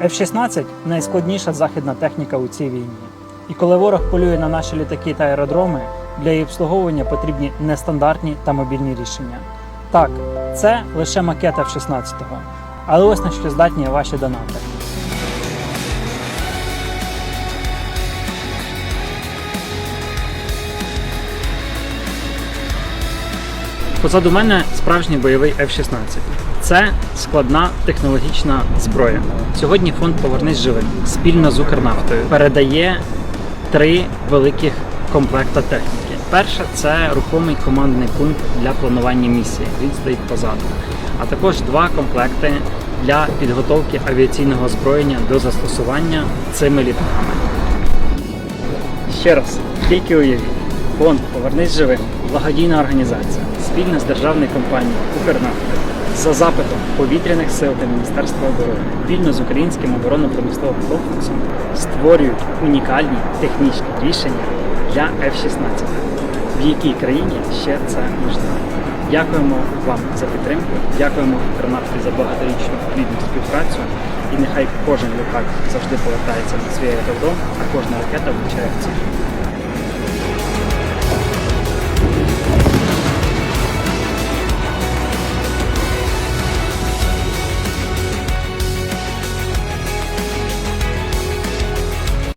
F-16 найскладніша західна техніка у цій війні. І коли ворог полює на наші літаки та аеродроми, для її обслуговування потрібні нестандартні та мобільні рішення. Так, це лише макет F-16, але ось на що здатні ваші донати. Позаду мене справжній бойовий F-16. Це складна технологічна зброя. Сьогодні фонд Повернись живим спільно з Укрнафтою передає три великих комплекта техніки. Перше це рухомий командний пункт для планування місії. Він стоїть позаду. А також два комплекти для підготовки авіаційного озброєння до застосування цими літаками. Ще раз, тільки уявіть. Фонд Повернись живим, благодійна організація, спільно з державною компанією Укрнафтою за запитом повітряних сил та Міністерства оборони, спільно з українським оборонно-промисловим комплексом створюють унікальні технічні рішення для F-16. В якій країні ще це можливо? Дякуємо вам за підтримку, дякуємо Укрнафті за багаторічну плідну співпрацю. І нехай кожен літак завжди повертається на свій аеродром, а кожна ракета влучає в ціль.